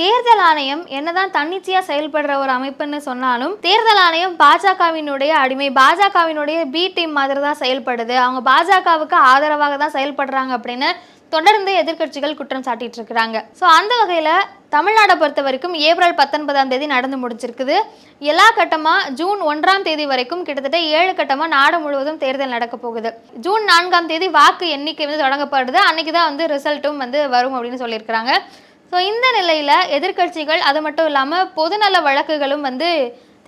தேர்தல் ஆணையம் என்னதான் தன்னிச்சையா செயல்படுற ஒரு அமைப்புன்னு சொன்னாலும் தேர்தல் ஆணையம் பாஜகவினுடைய அடிமை பாஜகவினுடைய பி டீம் மாதிரி தான் செயல்படுது. அவங்க பாஜகவுக்கு ஆதரவாக தான் செயல்படுறாங்க அப்படின்னு தொடர்ந்து எதிர்க்கட்சிகள் குற்றம் சாட்டிட்டு இருக்கிறாங்க. ஸோ அந்த வகையில் தமிழ்நாடை பொறுத்த வரைக்கும் ஏப்ரல் பத்தொன்பதாம் தேதி நடந்து முடிச்சிருக்குது எல்லா கட்டமாக ஜூன் ஒன்றாம் தேதி வரைக்கும் கிட்டத்தட்ட ஏழு கட்டமாக நாடு முழுவதும் தேர்தல் நடக்க போகுது. ஜூன் நான்காம் தேதி வாக்கு எண்ணிக்கை வந்து தொடங்கப்படுது. அன்னைக்கு தான் வந்து ரிசல்ட்டும் வந்து வரும் அப்படின்னு சொல்லியிருக்கிறாங்க. ஸோ இந்த நிலையில் எதிர்க்கட்சிகள் அது மட்டும் இல்லாமல் பொதுநல வழக்குகளும் வந்து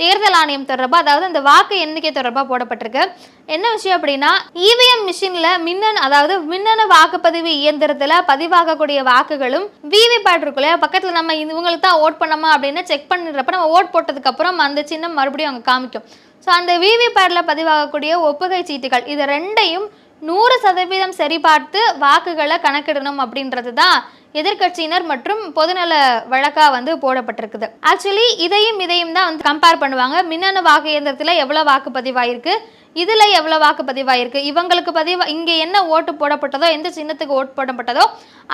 தேர்தல் ஆணையம் தொடர்பாக அதாவது அந்த வாக்கு எண்ணிக்கை தொடர்பாக போடப்பட்டிருக்கு. என்ன விஷயம் அப்படின்னா இவிஎம் மிஷினில் மின்னணு அதாவது மின்னணு வாக்குப்பதிவு இயந்திரத்தில் பதிவாகக்கூடிய வாக்குகளும் விவிபேட் இருக்கும் இல்லையா? பக்கத்தில் நம்ம இவங்களுக்கு தான் ஓட் பண்ணோமா அப்படின்னு செக் பண்ணுறப்ப நம்ம ஓட் போட்டதுக்கப்புறம் அந்த சின்னம் மறுபடியும் அங்கே காமிக்கும். ஸோ அந்த விவிபேட்டில் பதிவாகக்கூடிய ஒப்புகை சீட்டுகள் இது ரெண்டையும் நூறு சதவீதம் சரிபார்த்து வாக்குகளை கணக்கிடணும் அப்படின்றது தான் எதிர்க்கட்சியினர் மற்றும் பொதுநல வழக்கா வந்து போடப்பட்டிருக்குது. ஆக்சுவலி இதையும் இதையும் தான் வந்து கம்பேர் பண்ணுவாங்க. மின்னணு வாக்கு இயந்திரத்தில் எவ்வளோ வாக்கு பதிவாயிருக்கு இதில் எவ்வளோ வாக்கு பதிவாயிருக்கு? இவங்களுக்கு பதிவு இங்கே என்ன ஓட்டு போடப்பட்டதோ எந்த சின்னத்துக்கு ஓட்டு போடப்பட்டதோ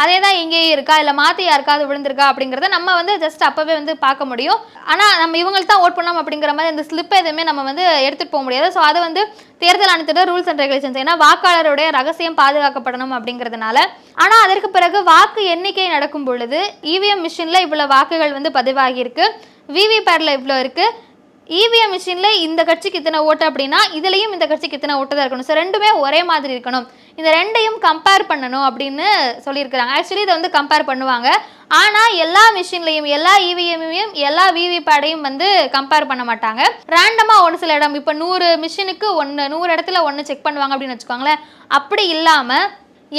அதே தான் இங்கேயும் இருக்கா? இல்லை மாற்றி யாருக்காவது விழுந்திருக்கா? அப்படிங்கிறத நம்ம வந்து ஜஸ்ட் அப்போவே வந்து பார்க்க முடியும். ஆனால் நம்ம இவங்களுக்கு தான் ஓட் பண்ணோம் அப்படிங்கிற மாதிரி அந்த ஸ்லிப் எதுவுமே நம்ம வந்து எடுத்துகிட்டு போக முடியாது. ஸோ அது வந்து தேர்தல் ஆணையத்தோட ரூல்ஸ் அண்ட் ரெகுலேஷன்ஸ் ஏன்னா வாக்காளருடைய ரகசியம் பாதுகாக்கப்படணும் அப்படிங்கிறதுனால. ஆனால் அதற்கு பிறகு வாக்கு எண்ணிக்கை நடக்கும் பொழுது இவிஎம் மிஷினில் இவ்வளோ வாக்குகள் வந்து பதிவாகியிருக்கு. விவிபேட்டில் இவ்வளோ இருக்குது இவிஎம் மிஷினில் இந்த கட்சிக்கு இத்தனை ஓட்டு அப்படின்னா இதுலேயும் இந்த கட்சிக்கு இத்தனை ஓட்டு தான் இருக்கணும். ஸோ ரெண்டுமே ஒரே மாதிரி இருக்கணும். இந்த ரெண்டையும் கம்பேர் பண்ணணும் அப்படின்னு சொல்லியிருக்கிறாங்க. ஆக்சுவலி இதை வந்து கம்பேர் பண்ணுவாங்க. ஆனால் எல்லா மிஷின்லையும் எல்லா இவிஎம்மையும் எல்லா விவிபேடையும் வந்து கம்பேர் பண்ண மாட்டாங்க. ரேண்டமாக ஒரு சில இடம் இப்போ நூறு மிஷினுக்கு ஒன்று நூறு இடத்துல ஒன்று செக் பண்ணுவாங்க அப்படின்னு வச்சுக்கோங்களேன். அப்படி இல்லாமல்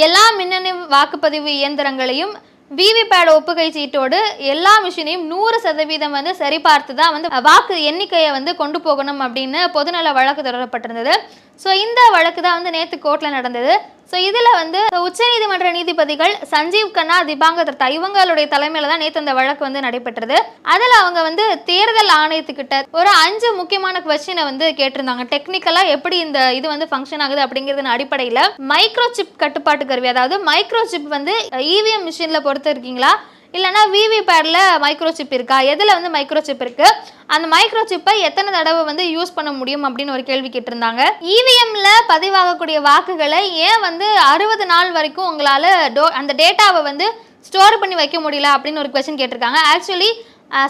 எல்லா மின்னணு வாக்குப்பதிவு இயந்திரங்களையும் விவிபேட் ஒப்புகை சீட்டோடு எல்லா மிஷினையும் நூறு சதவீதம் வந்து சரிபார்த்து தான் வந்து வாக்கு எண்ணிக்கையை வந்து கொண்டு போகணும் அப்படின்னு பொதுநல வழக்கு தொடரப்பட்டிருந்தது. ஸோ இந்த வழக்கு தான் வந்து நேற்று கோர்ட்டில் நடந்தது. ஸோ இதில் வந்து உச்சநீதிமன்ற நீதிபதிகள் சஞ்சீவ் கண்ணா திபாங்கர் தத்தா இவங்களுடைய தலைமையில் தான் நேற்று அந்த வழக்கு வந்து நடைபெற்றது. அதில் அவங்க வந்து தேர்தல் ஆணையத்துக்கிட்ட ஒரு அஞ்சு முக்கியமான கொஸ்டினை வந்து கேட்டிருந்தாங்க. டெக்னிக்கலாக எப்படி இந்த இது வந்து ஃபங்க்ஷன் ஆகுது அப்படிங்கிறதுன அடிப்படையில் மைக்ரோ சிப் கட்டுப்பாட்டு கருவி அதாவது மைக்ரோ சிப் வந்து இவிஎம் மிஷினில் பொறுத்து இருக்கீங்களா இல்லைனா விவிபேடில் மைக்ரோ சிப் இருக்கா? எதில் வந்து மைக்ரோ சிப் இருக்குது அந்த மைக்ரோ சிப்பை எத்தனை தடவை வந்து யூஸ் பண்ண முடியும் அப்படின்னு ஒரு கேள்வி கேட்டிருந்தாங்க. இவிஎம்ல பதிவாகக்கூடிய வாக்குகளை ஏன் வந்து அறுபது நாள் வரைக்கும் உங்களால் டோ அந்த டேட்டாவை வந்து ஸ்டோர் பண்ணி வைக்க முடியல அப்படின்னு ஒரு கொஸ்டின் கேட்டிருக்காங்க. ஆக்சுவலி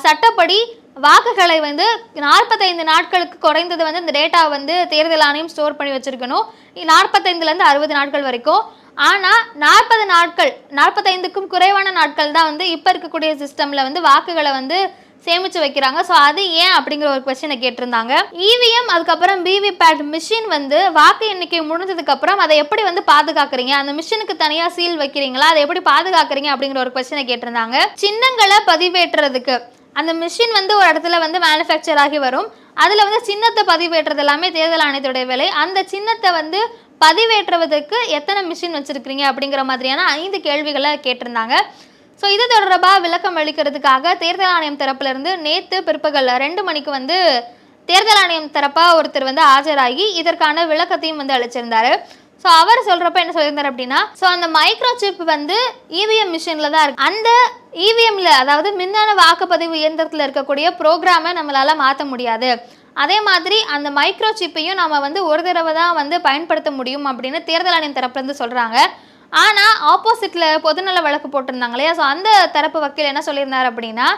சட்டப்படி வாக்குகளை வந்து நாற்பத்தைந்து நாட்களுக்கு குறைந்தது வந்து இந்த டேட்டா வந்து தேர்தல் ஆணையம் ஸ்டோர் பண்ணி வச்சுருக்கணும். நாற்பத்தைந்துலேருந்து அறுபது நாட்கள் வரைக்கும். ஆனால் நாற்பது நாட்கள் நாற்பத்தைந்துக்கும் குறைவான நாட்கள் தான் வந்து இப்போ இருக்கக்கூடிய சிஸ்டமில் வந்து வாக்குகளை வந்து சேமித்து வைக்கிறாங்க. ஸோ அது ஏன் அப்படிங்கிற ஒரு கொஸ்டினை கேட்டிருந்தாங்க. இவிஎம் அதுக்கப்புறம் விவிபேட் மிஷின் வந்து வாக்கு எண்ணிக்கை முடிஞ்சதுக்கு அப்புறம் அதை எப்படி வந்து பாதுகாக்கிறீங்க? அந்த மிஷினுக்கு தனியாக சீல் வைக்கிறீங்களா? அதை எப்படி பாதுகாக்கிறீங்க? அப்படிங்கிற ஒரு கொஸ்டினை கேட்டிருந்தாங்க. சின்னங்களை பதிவேற்றுறதுக்கு. அந்த மிஷின் வந்து ஒரு இடத்துல வந்து மேனுஃபேக்சர் ஆகி வரும். அதில் வந்து சின்னத்தை பதிவேற்றது எல்லாமே தேர்தல் ஆணையத்துடைய வேலை. அந்த சின்னத்தை வந்து பதிவேற்றுவதற்கு எத்தனை மிஷின் வச்சுருக்கிறீங்க அப்படிங்கிற மாதிரியான ஐந்து கேள்விகளை கேட்டிருந்தாங்க. ஸோ இது தொடர்பாக விளக்கம் அளிக்கிறதுக்காக தேர்தல் ஆணையம் தரப்பிலிருந்து நேற்று பிற்பகல் ரெண்டு மணிக்கு வந்து தேர்தல் ஆணையம் தரப்பாக ஒருத்தர் வந்து ஆஜராகி இதற்கான விளக்கத்தையும் வந்து அளிச்சிருந்தார். ஸோ அவர் சொல்கிறப்ப என்ன சொல்லியிருந்தார் அப்படின்னா ஸோ அந்த மைக்ரோ சிப் வந்து இவிஎம் மிஷினில் தான் இருக்கு. அந்த இவிஎம்ல அதாவது மின்னணு வாக்குப்பதிவு இயந்திரத்தில் இருக்கக்கூடிய ப்ரோக்ராமை நம்மளால் மாற்ற முடியாது. அதே மாதிரி அந்த மைக்ரோ சிப்பையும் நம்ம வந்து ஒரு தடவை தான் வந்து பயன்படுத்த முடியும் அப்படின்னு தேர்தல் ஆணையம் தரப்புலேருந்து சொல்கிறாங்க ஆனால் ஆப்போசிட்டில் பொதுநல வழக்கு போட்டிருந்தாங்க இல்லையா? ஸோ அந்த தரப்பு வக்கீல் என்ன சொல்லியிருந்தார் அப்படின்னா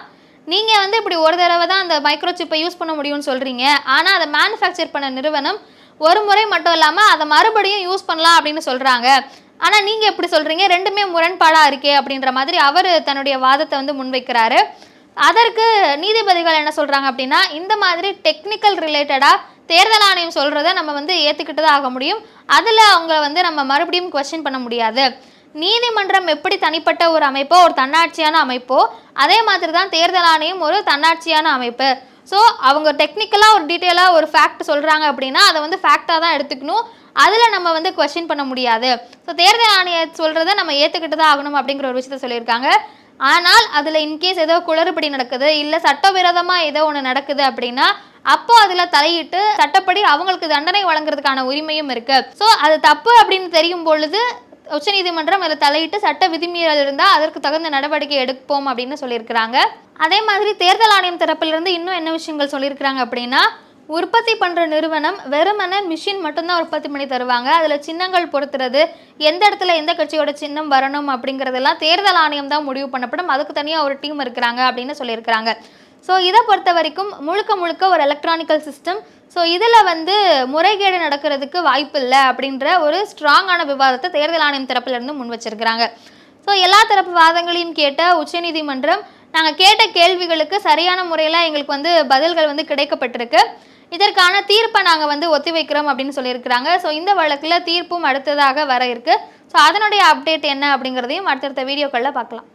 நீங்கள் வந்து இப்படி ஒரு தடவை தான் அந்த மைக்ரோ சிப்பை யூஸ் பண்ண முடியும்னு சொல்கிறீங்க ஆனால் அதை மேனுஃபேக்சர் பண்ண நிறுவனம் ஒரு முறை மட்டும் இல்லாமல் அதை மறுபடியும் யூஸ் பண்ணலாம் அப்படின்னு சொல்கிறாங்க ஆனால் நீங்கள் எப்படி சொல்கிறீங்க ரெண்டுமே முரண்பாடாக இருக்கே அப்படின்ற மாதிரி அவர் தன்னுடைய வாதத்தை வந்து முன்வைக்கிறாரு. அதற்கு நீதிபதிகள் என்ன சொல்கிறாங்க அப்படின்னா இந்த மாதிரி டெக்னிக்கல் ரிலேட்டடாக தேர்தல் ஆணையம் சொல்கிறத நம்ம வந்து ஏற்றுக்கிட்டு தான் ஆக முடியும். அதில் அவங்கள வந்து நம்ம மறுபடியும் கொஸ்டின் பண்ண முடியாது. நீதிமன்றம் எப்படி தனிப்பட்ட ஒரு அமைப்போ ஒரு தன்னாட்சியான அமைப்போ அதே மாதிரி தான் தேர்தல் ஆணையம் ஒரு தன்னாட்சியான அமைப்பு. ஸோ அவங்க டெக்னிக்கலாக ஒரு டீட்டெயிலாக ஒரு ஃபேக்ட் சொல்கிறாங்க அப்படின்னா அதை வந்து ஃபேக்டாக தான் எடுத்துக்கணும். அதில் நம்ம வந்து கொஸ்டின் பண்ண முடியாது. ஸோ தேர்தல் ஆணையம் சொல்கிறத நம்ம ஏற்றுக்கிட்டு தான் ஆகணும் அப்படிங்கிற ஒரு விஷயத்த சொல்லியிருக்காங்க. ஆனால் அதில் இன்கேஸ் ஏதோ குளறுபடி நடக்குது இல்லை சட்டவிரோதமாக ஏதோ ஒன்று நடக்குது அப்படின்னா அப்போ அதில் தலையிட்டு சட்டப்படி அவங்களுக்கு தண்டனை வழங்குறதுக்கான உரிமையும் இருக்கு. ஸோ அது தப்பு அப்படின்னு தெரியும் பொழுது உச்சநீதிமன்றம் அதில் தலையிட்டு சட்ட விதிமீறல் இருந்தால் அதற்கு தகுந்த நடவடிக்கை எடுப்போம் அப்படின்னு சொல்லியிருக்கிறாங்க. அதே மாதிரி தேர்தல் ஆணையம் தரப்பிலிருந்து இன்னும் என்ன விஷயங்கள் சொல்லியிருக்கிறாங்க அப்படின்னா உற்பத்தி பண்ணுற நிறுவனம் வெறுமனே மிஷின் மட்டும்தான் உற்பத்தி பண்ணி தருவாங்க. அதில் சின்னங்கள் பொறுத்துறது எந்த இடத்துல எந்த கட்சியோட சின்னம் வரணும் அப்படிங்கிறதெல்லாம் தேர்தல் ஆணையம் தான் முடிவு பண்ணப்படும். அதுக்கு தனியாக ஒரு டீம் இருக்கிறாங்க அப்படின்னு சொல்லியிருக்கிறாங்க. ஸோ இதை பொறுத்த வரைக்கும் முழுக்க முழுக்க ஒரு எலக்ட்ரானிக்கல் சிஸ்டம் ஸோ இதில் வந்து முறைகேடு நடக்கிறதுக்கு வாய்ப்பு இல்லை அப்படின்ற ஒரு ஸ்ட்ராங்கான விவாதத்தை தேர்தல் ஆணையம் தரப்பிலிருந்து முன் வச்சிருக்கிறாங்க. ஸோ எல்லா தரப்பு வாதங்களையும் கேட்ட உச்சநீதிமன்றம் நாங்கள் கேட்ட கேள்விகளுக்கு சரியான முறையில் எங்களுக்கு வந்து பதில்கள் வந்து கிடைக்கப்பட்டிருக்கு. இதற்கான தீர்ப்பை நாங்கள் வந்து ஒத்திவைக்கிறோம் அப்படின்னு சொல்லியிருக்கிறாங்க. ஸோ இந்த வழக்கில் தீர்ப்பும் அடுத்ததாக வர இருக்கு. ஸோ அதனுடைய அப்டேட் என்ன அப்படிங்கிறதையும் அடுத்தடுத்த வீடியோக்களில் பார்க்கலாம்.